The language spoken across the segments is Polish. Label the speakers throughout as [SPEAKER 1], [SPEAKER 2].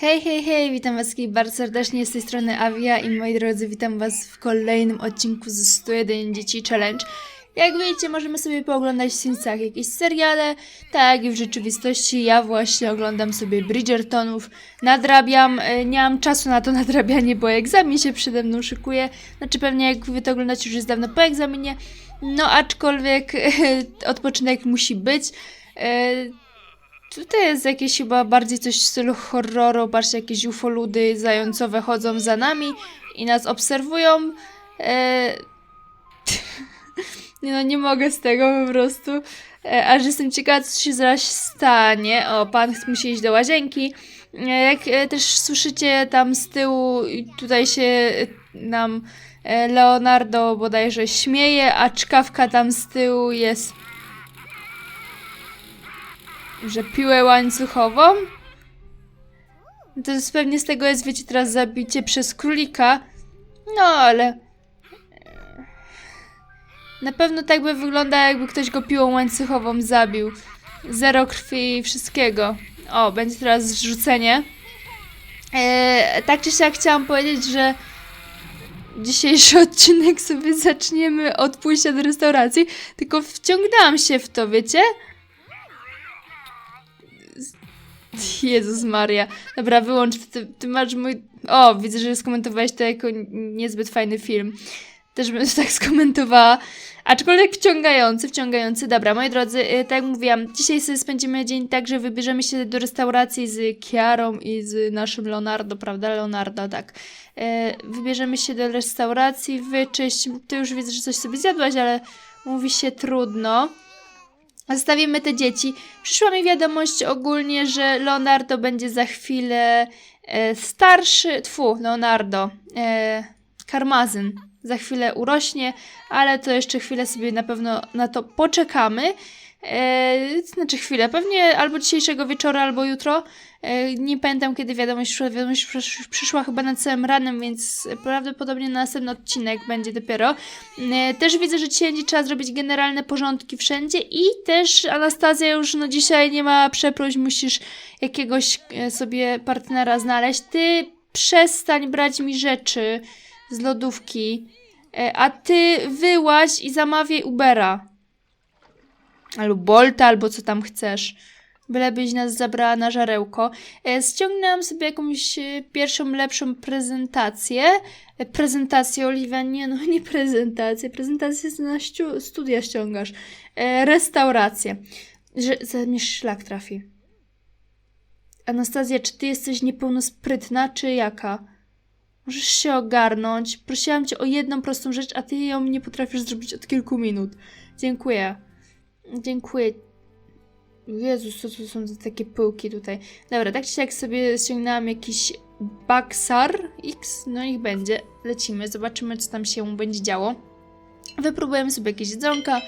[SPEAKER 1] Hej, hej, hej, witam was wszystkich bardzo serdecznie z tej strony Avia i moi drodzy, witam was w kolejnym odcinku ze 101 Dzieci Challenge. Jak wiecie, możemy sobie pooglądać w Simsach jakieś seriale, tak i w rzeczywistości ja właśnie oglądam sobie Bridgertonów, nadrabiam, e, nie mam czasu na to nadrabianie, bo egzamin się przede mną szykuje, znaczy pewnie jak wy to oglądacie już jest dawno po egzaminie, no aczkolwiek odpoczynek musi być. Tutaj jest jakieś chyba bardziej coś w stylu horroru. Patrzcie, jakieś ufoludy zającowe chodzą za nami i nas obserwują. E... nie no, nie mogę z tego po prostu. E, aż jestem ciekawa, co się zaraz stanie. O, pan musi iść do łazienki. E, jak e, też słyszycie tam z tyłu, tutaj się e, nam e, Leonardo bodajże śmieje, a czkawka tam z tyłu jest że piłę łańcuchową? To jest pewnie z tego jest, wiecie, teraz zabicie przez królika. No, ale... e, Na pewno tak by wyglądał, jakby ktoś go piłą łańcuchową zabił. Zero krwi i wszystkiego. O, będzie teraz zrzucenie. E, tak czy siak chciałam powiedzieć, że dzisiejszy odcinek sobie zaczniemy od pójścia do restauracji, tylko wciągnęłam się w to, wiecie? Jezus Maria. Dobra, wyłącz. Ty, ty masz mój... O, widzę, że skomentowałeś to jako niezbyt fajny film. Też bym to tak skomentowała. Aczkolwiek wciągający, wciągający. Dobra, moi drodzy, y, tak jak mówiłam, dzisiaj sobie spędzimy dzień tak, że wybierzemy się do restauracji z Kiarą i z naszym Leonardo, prawda? Leonardo, tak. E, Wybierzemy się do restauracji, wyczyść. Ty już widzę, że coś sobie zjadłaś, ale mówi się trudno. Zostawimy te dzieci. Przyszła mi wiadomość ogólnie, że Leonardo będzie za chwilę e, starszy. Tfu, Leonardo. E, Karmazyn. Za chwilę urośnie, ale to jeszcze chwilę sobie na pewno na to poczekamy. E, znaczy chwilę, pewnie albo dzisiejszego wieczora, albo jutro. E, nie pamiętam kiedy wiadomość przyszła. Wiadomość przysz- przyszła chyba na całym ranem, więc prawdopodobnie następny odcinek będzie dopiero. E, Też widzę, że dzisiaj trzeba zrobić generalne porządki wszędzie i też Anastazja już no dzisiaj nie ma przeproś, musisz jakiegoś e, sobie partnera znaleźć. Ty przestań brać mi rzeczy z lodówki, a ty wyłaź i zamawiaj Ubera. Albo Bolta, albo co tam chcesz. Bylebyś nas zabrała na żarełko. E, ściągnęłam sobie jakąś e, pierwszą, lepszą prezentację. E, prezentację, Oliwia, nie no, nie prezentację. Prezentację na studia ściągasz. Restaurację. Że zamiast szlak trafi. Anastazja, czy ty jesteś niepełnosprytna, czy jaka? Możesz się ogarnąć. Prosiłam cię o jedną prostą rzecz, a ty ją nie potrafisz zrobić od kilku minut. Dziękuję. Dziękuję. Jezus, co to są za takie pyłki tutaj? Dobra, tak czy siak sobie ściągnęłam jakiś Baxar X, no niech będzie. Lecimy, zobaczymy co tam się będzie działo. Wypróbujemy sobie jakieś jedzonka.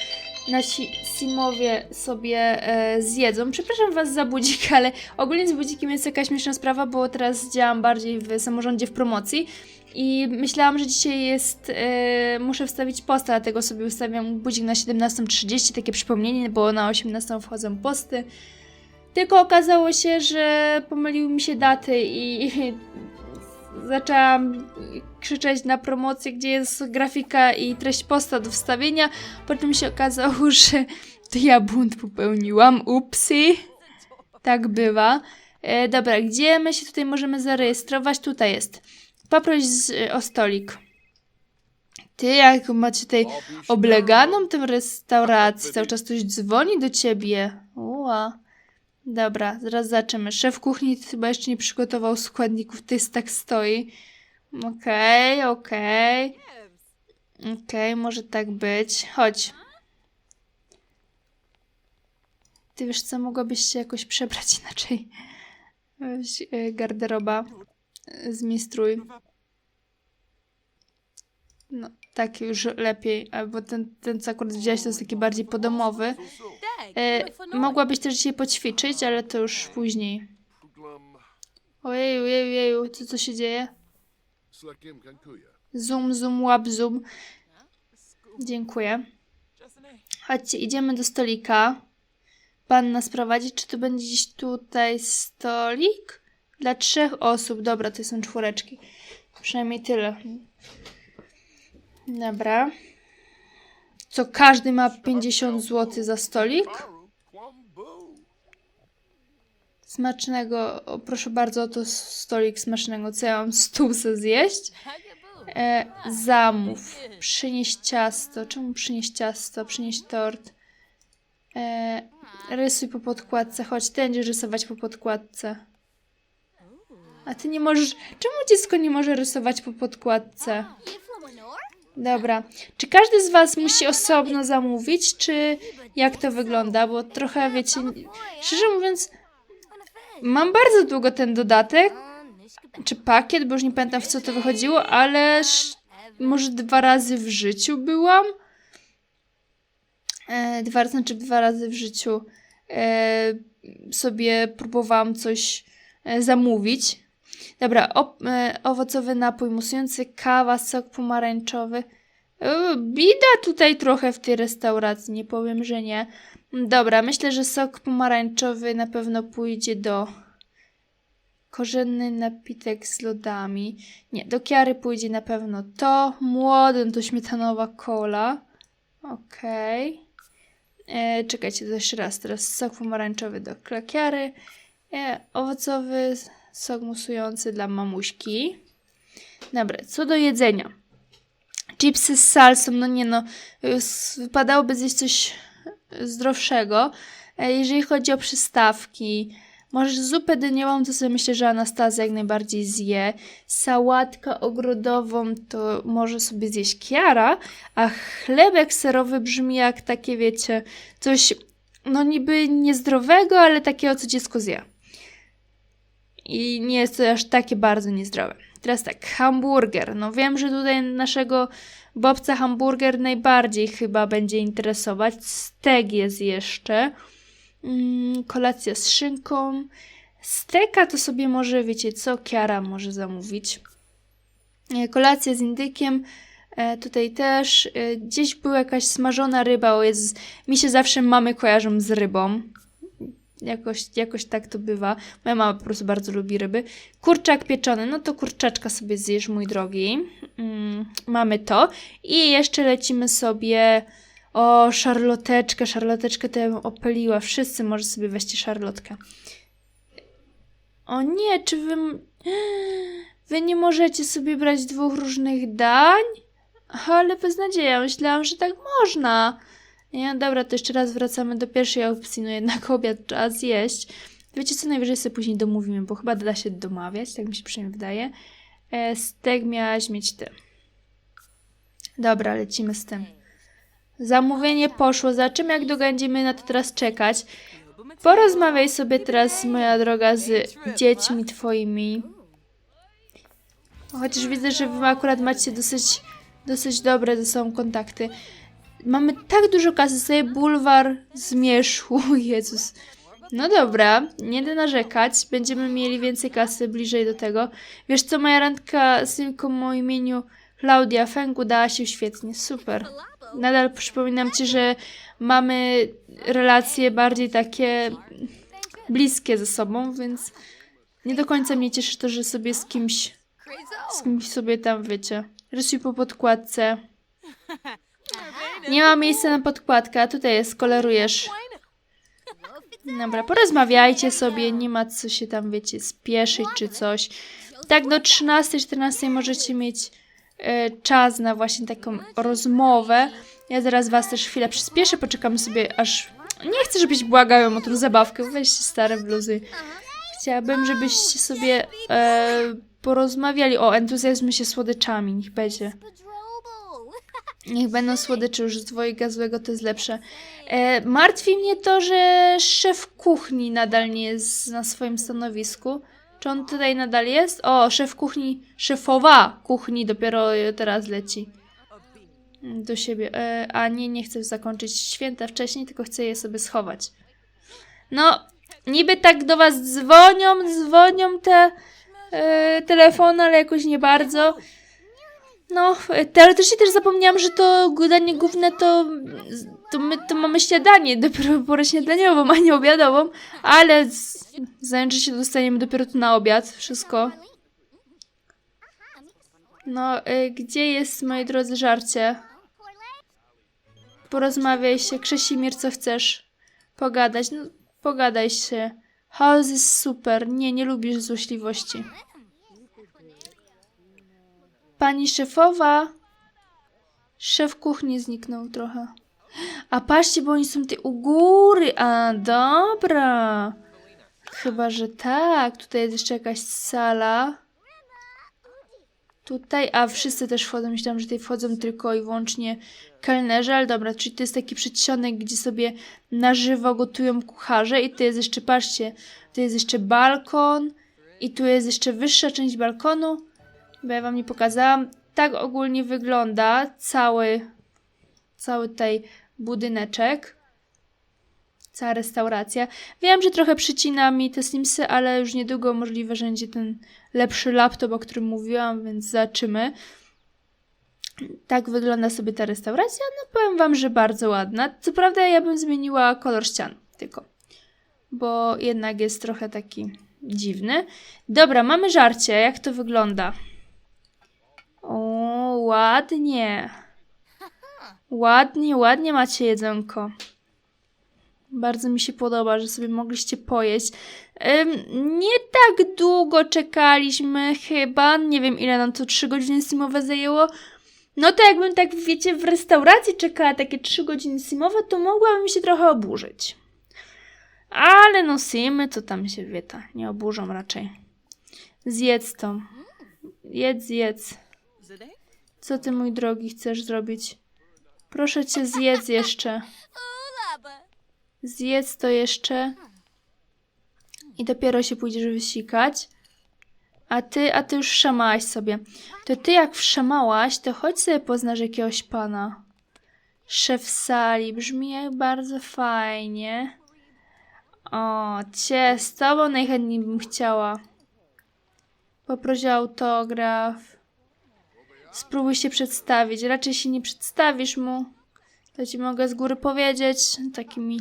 [SPEAKER 1] Nasi Simowie sobie e, zjedzą. Przepraszam Was za budzik, ale ogólnie z budzikiem jest jakaś śmieszna sprawa, bo teraz działam bardziej w samorządzie w promocji i myślałam, że dzisiaj jest, e, muszę wstawić posta, dlatego sobie ustawiam budzik na 17.30, takie przypomnienie, bo na 18 wchodzą posty. Tylko okazało się, że pomyliły mi się daty i zaczęłam krzyczeć na promocję, gdzie jest grafika i treść posta do wstawienia, po czym się okazało, że to ja bunt popełniłam. Upsi. Tak bywa. E, dobra, gdzie my się tutaj możemy zarejestrować? Tutaj jest. Poproś z, o stolik. Ty, jak macie tutaj obleganą tę restaurację, cały czas ktoś dzwoni do ciebie. Ua. Dobra, zaraz zobaczymy. Szef kuchni chyba jeszcze nie przygotował składników, ty tak stoi. Okej, okej. Okej, może tak być. Chodź. Ty wiesz co, mogłabyś się jakoś przebrać inaczej. Weź e, garderoba. Zmistrój. No, tak już lepiej. Albo ten, ten co akurat wziąłeś, to jest taki bardziej podomowy. E, mogłabyś też dzisiaj poćwiczyć, ale to już później. Ojeju, jeju, jeju, co, co się dzieje? Zoom, zoom, łap, zoom. Dziękuję. Chodźcie, idziemy do stolika. Pan nas prowadzi. Czy to będzie gdzieś tutaj stolik? Dla trzech osób. Dobra, to są czwóreczki. Przynajmniej tyle. Dobra. Co każdy ma 50 zł za stolik? Smacznego, o, proszę bardzo, to stolik smacznego. Co ja mam stół se zjeść? E, zamów. Przynieść ciasto. Czemu przynieść ciasto? Przynieść tort. E, rysuj po podkładce. Chodź, ty będziesz rysować po podkładce. A ty nie możesz. Czemu dziecko nie może rysować po podkładce? Dobra. Czy każdy z Was musi osobno zamówić, czy jak to wygląda? Bo trochę wiecie. Szczerze mówiąc, mam bardzo długo ten dodatek, czy pakiet, bo już nie pamiętam w co to wychodziło, ale może dwa razy w życiu byłam. E, dwa, znaczy dwa razy w życiu e, sobie próbowałam coś e, zamówić. Dobra, o, e, owocowy napój musujący, kawa, sok pomarańczowy. E, bida tutaj trochę w tej restauracji, nie powiem, że nie. Dobra, myślę, że sok pomarańczowy na pewno pójdzie do korzenny napitek z lodami. Nie, do kiary pójdzie na pewno to. Młody, no to śmietanowa kola. Okej. E, Czekajcie, to jeszcze raz. Teraz sok pomarańczowy do klakiary. E, owocowy sok musujący dla mamuśki. Dobra, co do jedzenia. Chipsy z salsą, no nie no, wypadałoby zjeść coś zdrowszego. E, Jeżeli chodzi o przystawki, może zupę dyniową, to sobie myślę, że Anastazja jak najbardziej zje. Sałatkę ogrodową to może sobie zjeść Kiara, a chlebek serowy brzmi jak takie, wiecie, coś no niby niezdrowego, ale takiego, co dziecko zje. I nie jest to aż takie bardzo niezdrowe. Teraz tak, hamburger. No wiem, że tutaj naszego Bobca hamburger najbardziej chyba będzie interesować. Steg jest jeszcze. Mm, kolacja z szynką. Steka to sobie może, wiecie co, Kiara może zamówić. E, Kolacja z indykiem. E, tutaj też. E, gdzieś była jakaś smażona ryba. O jest, mi się zawsze mamy kojarzą z rybą. Jakoś, jakoś tak to bywa. Moja mama po prostu bardzo lubi ryby. Kurczak pieczony, no to kurczaczka sobie zjesz, mój drogi. Mm, mamy to. I jeszcze lecimy sobie o szarloteczkę. Szarloteczkę to ja bym opeliła. Wszyscy może sobie weźcie szarlotkę. O nie, czy wy... Wy nie możecie sobie brać dwóch różnych dań? Ale beznadzieja, myślałam, że tak można. Nie, dobra, to jeszcze raz wracamy do pierwszej opcji, no jednak obiad trzeba zjeść. Wiecie co, najwyżej sobie później domówimy, bo chyba da się domawiać, tak mi się przynajmniej wydaje. E, stek miałaś mieć ty. Dobra, lecimy z tym. Zamówienie poszło, zobaczymy jak długo będziemy na to teraz czekać. Porozmawiaj sobie teraz, moja droga, z dziećmi twoimi. Chociaż widzę, że wy akurat macie dosyć, dosyć dobre ze sobą kontakty. Mamy tak dużo kasy, sobie bulwar zmierzchu, Jezus. No dobra, nie da narzekać, będziemy mieli więcej kasy bliżej do tego. Wiesz co, moja randka z Sylką o imieniu Klaudia Feng udała się świetnie, super. Nadal przypominam Ci, że mamy relacje bardziej takie bliskie ze sobą, więc nie do końca mnie cieszy to, że sobie z kimś, z kimś sobie tam, wiecie, rysuj po podkładce. Nie ma miejsca na podkładkę, tutaj jest, kolorujesz. Dobra, porozmawiajcie sobie, nie ma co się tam, wiecie, spieszyć czy coś. Tak do 13-14 możecie mieć e, czas na właśnie taką rozmowę. Ja zaraz was też chwilę przyspieszę, poczekamy sobie aż... Nie chcę, żebyś błagają o tą zabawkę, weźcie stare bluzy. Chciałabym, żebyście sobie e, porozmawiali o entuzjazmie się słodyczami, niech będzie. Niech będą słodycze już z dwojga złego, to jest lepsze. E, martwi mnie to, że szef kuchni nadal nie jest na swoim stanowisku. Czy on tutaj nadal jest? O, szef kuchni, szefowa kuchni dopiero teraz leci. Do siebie. E, a nie, nie chcę zakończyć święta wcześniej, tylko chcę je sobie schować. No, niby tak do was dzwonią, dzwonią te e, telefony, ale jakoś nie bardzo. No, teoretycznie też zapomniałam, że to danie główne to, to my to mamy śniadanie, dopiero porę śniadaniową, a nie obiadową, ale z, Zająć, że się dostaniemy dopiero tu na obiad. Wszystko. No, y, gdzie jest, moi drodzy, żarcie? Porozmawiaj się. Krzesimir, co chcesz? Pogadać. No, pogadaj się. Chaos jest super. Nie, nie lubisz złośliwości. Pani szefowa. Szef kuchni zniknął trochę. A patrzcie, bo oni są ty u góry. A, dobra. Chyba, że tak. Tutaj jest jeszcze jakaś sala. Tutaj, a wszyscy też wchodzą. Myślałam, że tutaj wchodzą tylko i wyłącznie kelnerzy, ale dobra, czyli to jest taki przedsionek, gdzie sobie na żywo gotują kucharze i tu jest jeszcze, patrzcie, tu jest jeszcze balkon i tu jest jeszcze wyższa część balkonu, bo ja wam nie pokazałam. Tak ogólnie wygląda cały, cały tutaj budyneczek. Cała restauracja. Wiem, że trochę przycina mi te Simsy, ale już niedługo możliwe, że będzie ten lepszy laptop, o którym mówiłam, więc zobaczymy. Tak wygląda sobie ta restauracja. No powiem wam, że bardzo ładna. Co prawda ja bym zmieniła kolor ścian tylko. Bo jednak jest trochę taki dziwny. Dobra, mamy żarcie. Jak to wygląda? Ładnie. Ładnie, ładnie macie jedzonko. Bardzo mi się podoba, że sobie mogliście pojeść. Ym, nie tak długo czekaliśmy chyba. Nie wiem ile nam to 3 godziny simowe zajęło. No to jakbym tak, wiecie, w restauracji czekała takie 3 godziny simowe, to mogłabym się trochę oburzyć. Ale no simy to tam się wieta, nie oburzą raczej. Zjedz to. Jedz, jedz. Co ty, mój drogi, chcesz zrobić? Proszę cię, zjedz jeszcze. Zjedz to jeszcze. I dopiero się pójdziesz wysikać. A ty, a ty już szamałaś sobie. To ty jak wszamałaś, to chodź sobie poznasz jakiegoś pana. Szef sali, brzmi jak bardzo fajnie. O, cię, z tobą najchętniej bym chciała. Poproś autograf. Spróbuj się przedstawić. Raczej się nie przedstawisz mu. To ci mogę z góry powiedzieć. Takimi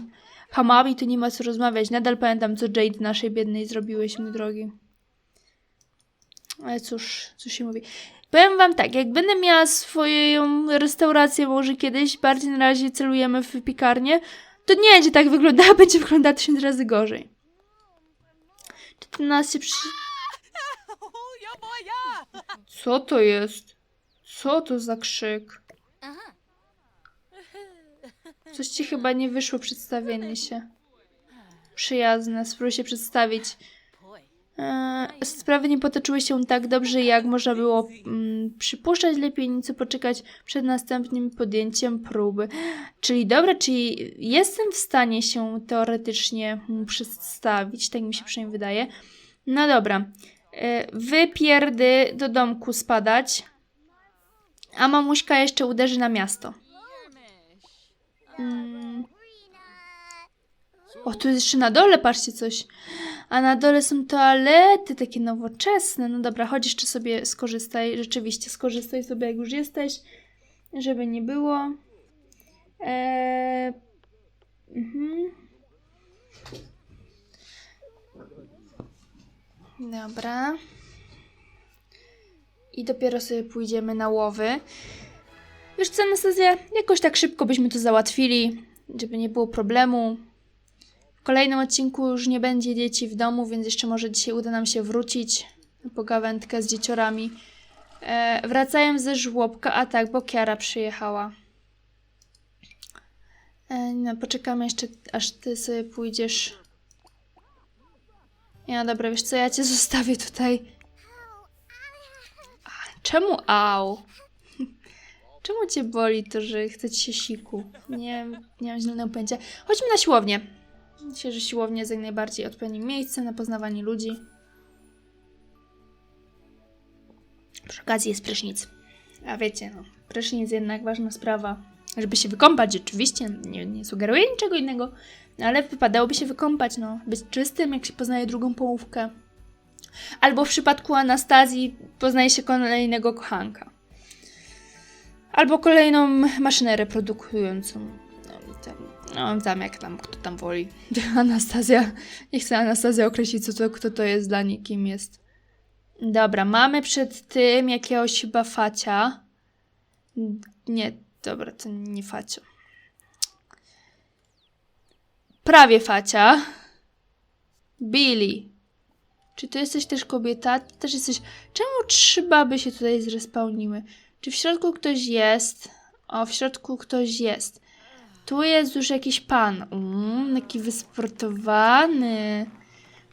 [SPEAKER 1] hamami to nie ma co rozmawiać. Nadal pamiętam, co Jade naszej biednej zrobiłeś, mój drogi. Ale cóż, co się mówi. Powiem wam tak, jak będę miała swoją restaurację może kiedyś, bardziej na razie celujemy w piekarnię, to nie będzie tak wyglądała, będzie wyglądała tysiąc razy gorzej. Czy to nas się przy... Co to jest? Co to za krzyk? Coś ci chyba nie wyszło przedstawienie się. Przyjazne, spróbuj się przedstawić. Eee, sprawy nie potoczyły się tak dobrze, jak można było mm, przypuszczać. Lepiej nieco poczekać przed następnym podjęciem próby. Czyli dobra, czyli jestem w stanie się teoretycznie mu przedstawić, tak mi się przynajmniej wydaje. No dobra. E, wy pierdy do domku spadać, a mamuśka jeszcze uderzy na miasto. Mm. O, tu jeszcze na dole, patrzcie coś. A na dole są toalety, takie nowoczesne. No dobra, chodź jeszcze sobie skorzystaj. Rzeczywiście, skorzystaj sobie, jak już jesteś, żeby nie było. Eee... Mhm. Dobra. I dopiero sobie pójdziemy na łowy. Wiesz co, Anastazja? Jakoś tak szybko byśmy to załatwili, żeby nie było problemu. W kolejnym odcinku już nie będzie dzieci w domu, więc jeszcze może dzisiaj uda nam się wrócić na pogawędkę z dzieciorami. E, ze żłobka, a tak, bo Kiara przyjechała. E, no, poczekamy jeszcze, aż ty sobie pójdziesz. Ja, dobra, wiesz co, ja cię zostawię tutaj. Czemu au? Czemu cię boli to, że chce ci się siku? Nie, nie mam zielonego pojęcia. Chodźmy na siłownię. Myślę, że siłownia jest jak najbardziej odpowiednim miejscem na poznawanie ludzi. Przy okazji jest prysznic. A wiecie, no, prysznic jednak ważna sprawa. Żeby się wykąpać, oczywiście, nie, nie sugeruję niczego innego, ale wypadałoby się wykąpać, no. Być czystym, jak się poznaje drugą połówkę. Albo w przypadku Anastazji poznaje się kolejnego kochanka. Albo kolejną maszynę reprodukującą. No, Tam, no, tam jak tam, kto tam woli. Anastazja. Nie chcę Anastazja określić, co to, kto to jest dla niej, kim jest. Dobra, mamy przed tym jakiegoś chyba facia. Nie, dobra, to nie facio. Prawie facia. Billy. Czy to jesteś też kobieta? Ty też jesteś... Czemu trzy baby się tutaj zrespawniły? Czy w środku ktoś jest? O, w środku ktoś jest. Tu jest już jakiś pan. Mm, taki wysportowany.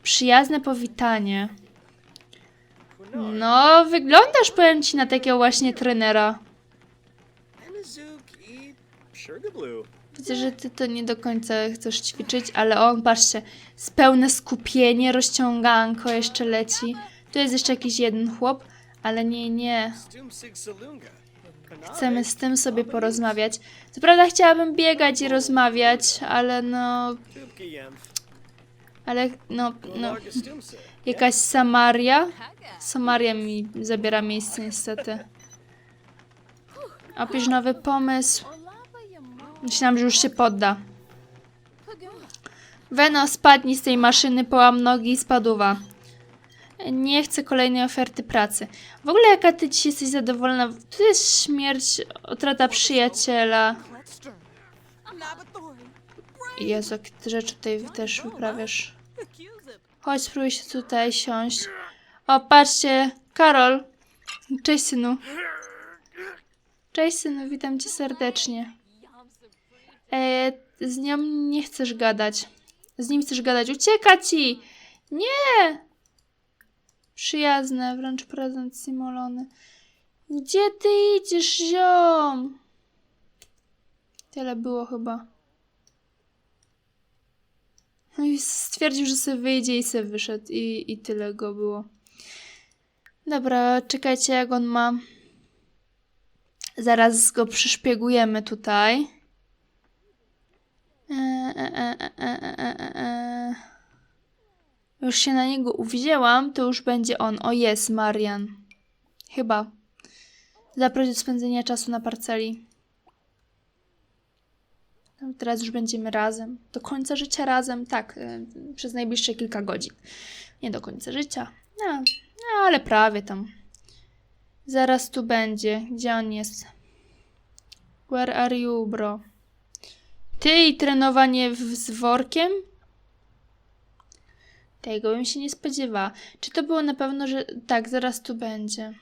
[SPEAKER 1] Przyjazne powitanie. No, wyglądasz, powiem ci, na takiego właśnie trenera. Widzę, że ty to nie do końca chcesz ćwiczyć, ale on, patrzcie, z pełne skupienie, rozciąganko jeszcze leci. Tu jest jeszcze jakiś jeden chłop, ale nie, nie. Chcemy z tym sobie porozmawiać. Co prawda chciałabym biegać i rozmawiać, ale no, ale no, no, jakaś Samaria? Samaria mi zabiera miejsce niestety. Opisz nowy pomysł. Myślałam, że już się podda. Weno, spadnij z tej maszyny, połam nogi i spaduwa. Nie chcę kolejnej oferty pracy. W ogóle jaka ty dzisiaj jesteś zadowolona? Tu jest śmierć, utrata przyjaciela. Jezu, jakie ty rzeczy tutaj też wyprawiasz. Chodź, spróbuj się tutaj siąść. O, patrzcie, Karol. Cześć, synu. Cześć, synu, witam cię serdecznie. E, z nią nie chcesz gadać. Z nim chcesz gadać. Ucieka ci! Nie! Przyjazne, wręcz prezent simulony. Gdzie ty idziesz, ziom? Tyle było chyba. No i stwierdził, że sobie wyjdzie i sobie wyszedł. I, I tyle go było. Dobra, czekajcie jak on ma. Zaraz go przyszpiegujemy tutaj. E, e, e. Już się na niego uwzięłam, to już będzie on. O jest, Marian. Chyba. Zaprosić do spędzenia czasu na parceli. No, teraz już będziemy razem. Do końca życia razem, tak. Przez najbliższe kilka godzin. Nie do końca życia. No, no ale prawie tam. Zaraz tu będzie. Gdzie on jest? Where are you, bro? Ty i trenowanie w, z workiem? Tego bym się nie spodziewała. Czy to było na pewno, że... Tak, zaraz tu będzie.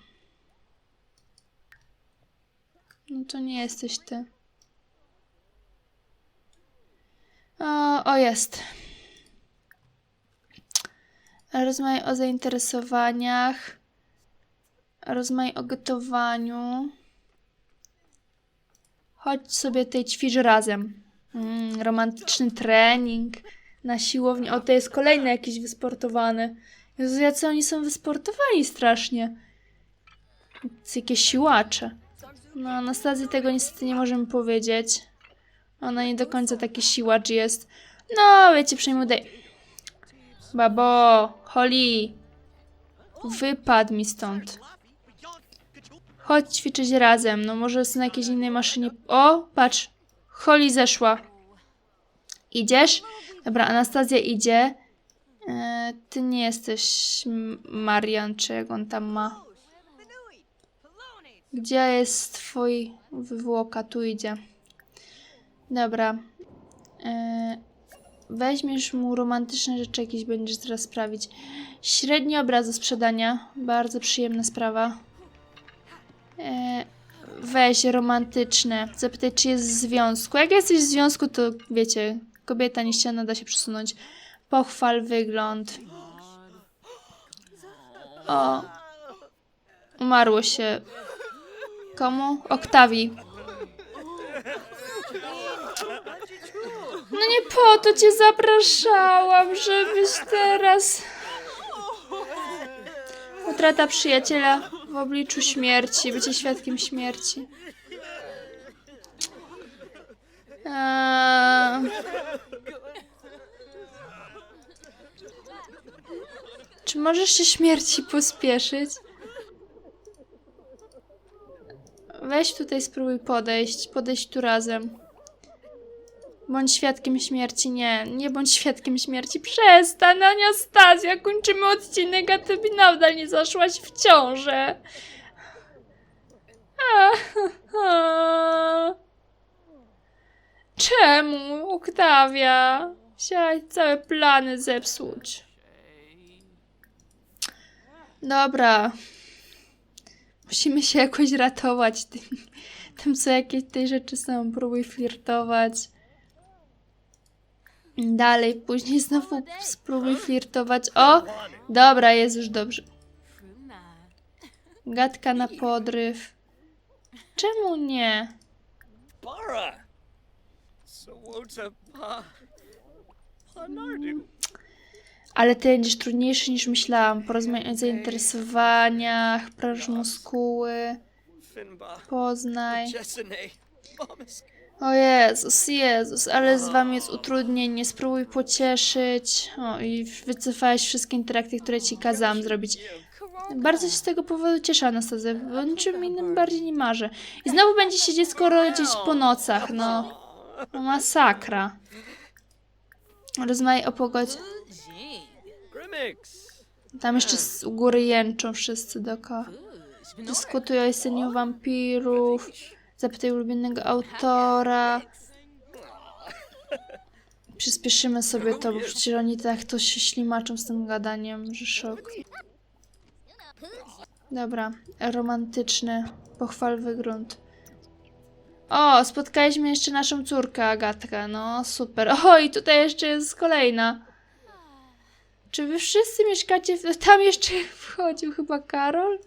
[SPEAKER 1] No to nie jesteś ty. O, o jest. Rozmawiaj o zainteresowaniach. Rozmawiaj o gotowaniu. Chodź sobie tutaj ćwicz razem. Mm, romantyczny trening na siłowni. O, to jest kolejny jakiś wysportowany. Jezu, jacy oni są wysportowani strasznie. To jakieś siłacze. No, Anastazji tego niestety nie możemy powiedzieć. Ona nie do końca taki siłacz jest. No, wiecie, udaje. Babo, Holly. Wypadł mi stąd. Chodź ćwiczyć razem. No może jest na jakiejś innej maszynie. O, patrz. Holly zeszła. Idziesz? Dobra, Anastazja idzie. E, ty nie jesteś Marian, czy jak on tam ma. Gdzie jest twój wywłoka? Tu idzie. Dobra. E, weźmiesz mu romantyczne rzeczy jakieś będziesz teraz sprawić. Średni obraz do sprzedania. Bardzo przyjemna sprawa. E, weź romantyczne. Zapytaj, czy jest w związku. Jak jesteś w związku, to wiecie, kobieta nie da się przesunąć. Pochwal wygląd. O. Umarło się. Komu? Oktawii. No nie po to cię zapraszałam, żebyś teraz... Utrata przyjaciela w obliczu śmierci, bycie świadkiem śmierci. Eee... Czy możesz się śmierci pospieszyć? Weź tutaj spróbuj podejść, podejść tu razem. Bądź świadkiem śmierci. Nie, nie bądź świadkiem śmierci. Przestań, Anastazja. Kończymy odcinek, a ty mi nadal nie zaszłaś w ciążę. Czemu, Oktawia? Chciałaś całe plany zepsuć. Dobra. Musimy się jakoś ratować tym, tym co jakieś tej rzeczy są. Próbuj flirtować. Dalej, później znowu spróbuj flirtować. O! Dobra, jest już dobrze. Gadka na podryw. Czemu nie? Ale ty będziesz trudniejszy niż myślałam. Porozmawiać o zainteresowaniach, praż muskuły, poznaj. O Jezus, Jezus, ale z wami jest utrudnienie. Spróbuj pocieszyć. O, i wycofałeś wszystkie interakcje, które ci kazałam zrobić. Bardzo się z tego powodu cieszę, Anastazja, bo niczym innym bardziej nie marzę. I znowu będzie się dziecko rodzić po nocach, no. no masakra. Rozmawiaj o pogodzie. Tam jeszcze z góry jęczą wszyscy dookoła. Dyskutują o istnieniu wampirów. Zapytaj ulubionego autora. Przyspieszymy sobie to, bo przecież oni tak to się ślimaczą z tym gadaniem, że szok. Dobra, romantyczny, pochwalwy grunt. O, spotkaliśmy jeszcze naszą córkę, Agatkę. No, super. O, i tutaj jeszcze jest kolejna. Czy wy wszyscy mieszkacie w... Tam jeszcze wchodził chyba Karol?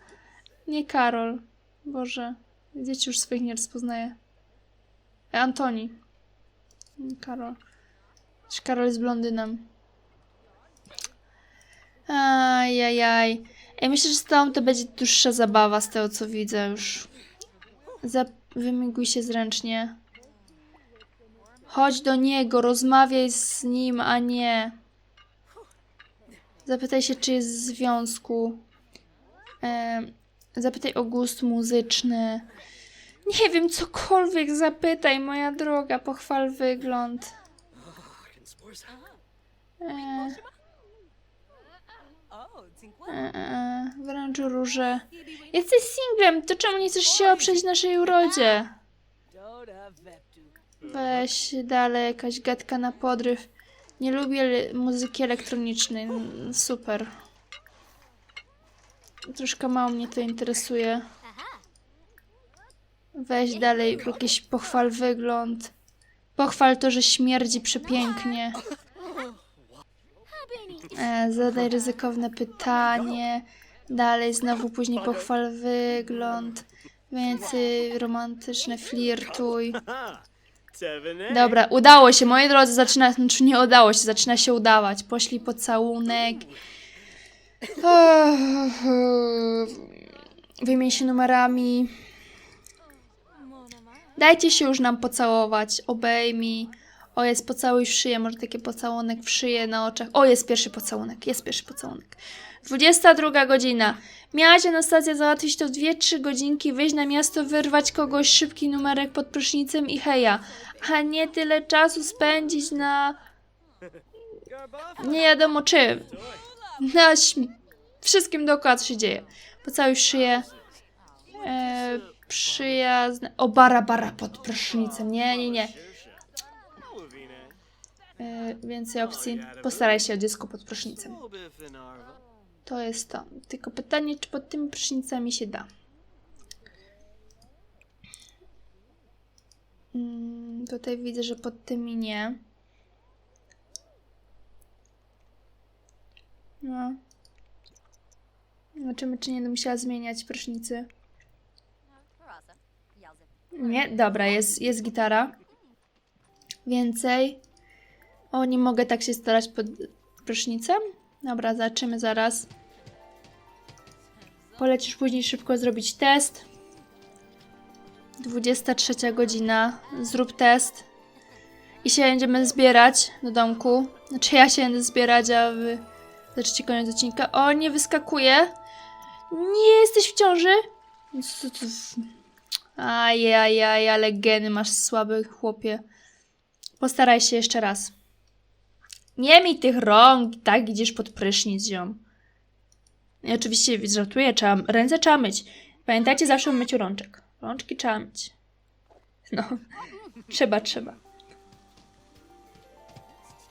[SPEAKER 1] Nie Karol. Boże. Dzieci już swoich nie rozpoznaje. E, Antoni. Karol. Karol jest blondynem? Ajajaj. Ej, myślę, że z tą to będzie dłuższa zabawa z tego, co widzę już. Zap wymiguj się zręcznie. Chodź do niego, rozmawiaj z nim, a nie... Zapytaj się, czy jest w związku. Em, zapytaj o gust muzyczny. Nie wiem, cokolwiek zapytaj, moja droga. Pochwal wygląd. E, e, e, wręcz róże. Jesteś singlem, to czemu nie chcesz się oprzeć naszej urodzie? Weź dalej, jakaś gadka na podryw. Nie lubię muzyki elektronicznej. Super. Troszkę mało mnie to interesuje. Weź dalej, jakiś pochwal wygląd. Pochwal to, że śmierdzi przepięknie. E, zadaj ryzykowne pytanie. Dalej, znowu później pochwal wygląd. Więcej romantyczne, flirtuj. Dobra, udało się, moi drodzy, zaczyna, znaczy nie udało się, zaczyna się udawać. Poszli pocałunek. Wymień się numerami. Dajcie się już nam pocałować, obejmij. O, jest pocałuj w szyję, może taki pocałunek w szyję na oczach. O, jest pierwszy pocałunek, jest pierwszy pocałunek. 22 godzina. Miałaś Anastazja załatwić to w 2-3 godzinki, wyjść na miasto, wyrwać kogoś, szybki numerek pod prysznicem i heja. A nie tyle czasu spędzić na nie wiadomo czym. Na wszystkim dookoła, co się dzieje. Pocałuj w szyję. E, przyjazne. O, bara, bara pod prysznicem. Nie, nie, nie. E, więcej opcji. Postaraj się o dziecko pod prysznicem. To jest to. Tylko pytanie, czy pod tymi prysznicami się da. Mm, tutaj widzę, że pod tymi nie. No. Zobaczymy, czy nie będę musiała zmieniać prysznicy. Nie, dobra, jest, jest gitara. Więcej. O, nie mogę tak się starać pod prysznicem? Dobra, zobaczymy zaraz. Polecisz później szybko zrobić test. 23 godzina. Zrób test. I się będziemy zbierać do domku. Znaczy ja się będę zbierać, a wy zaczniecie koniec odcinka. O, nie wyskakuje. Nie jesteś w ciąży? Co to- Ajajaj, ale geny masz słaby chłopie. Postaraj się jeszcze raz. Nie miej tych rąk, tak idziesz pod prysznic, ziom. I oczywiście żartuję, trzeba, ręce trzeba myć. Pamiętajcie zawsze o myciu rączek. Rączki trzeba myć. No, trzeba, trzeba.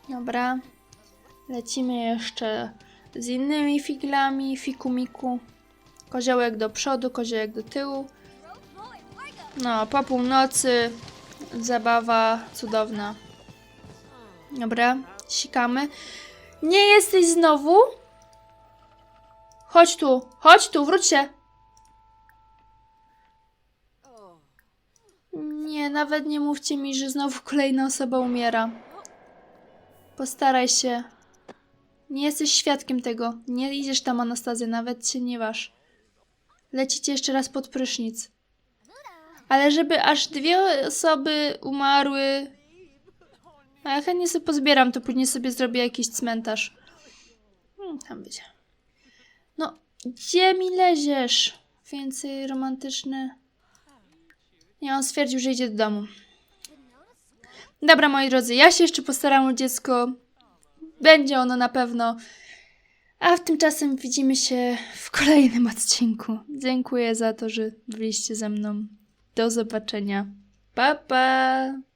[SPEAKER 1] Dobra. Lecimy jeszcze z innymi figlami, fikumiku. Koziołek do przodu, koziołek do tyłu. No, po północy zabawa cudowna. Dobra, sikamy. Nie jesteś znowu? Chodź tu, chodź tu, wróć się. Nie, nawet nie mówcie mi, że znowu kolejna osoba umiera. Postaraj się. Nie jesteś świadkiem tego. Nie idziesz tam, Anastazja, nawet się nie waż. Lecicie jeszcze raz pod prysznic. Ale żeby aż dwie osoby umarły. A ja chętnie sobie pozbieram, to później sobie zrobię jakiś cmentarz. Hmm, tam będzie. No, gdzie mi leziesz? Więcej romantyczne. Nie, on stwierdził, że idzie do domu. Dobra, moi drodzy, ja się jeszcze postaram o dziecko. Będzie ono na pewno. A tymczasem widzimy się w kolejnym odcinku. Dziękuję za to, że byliście ze mną. Do zobaczenia. Pa, pa!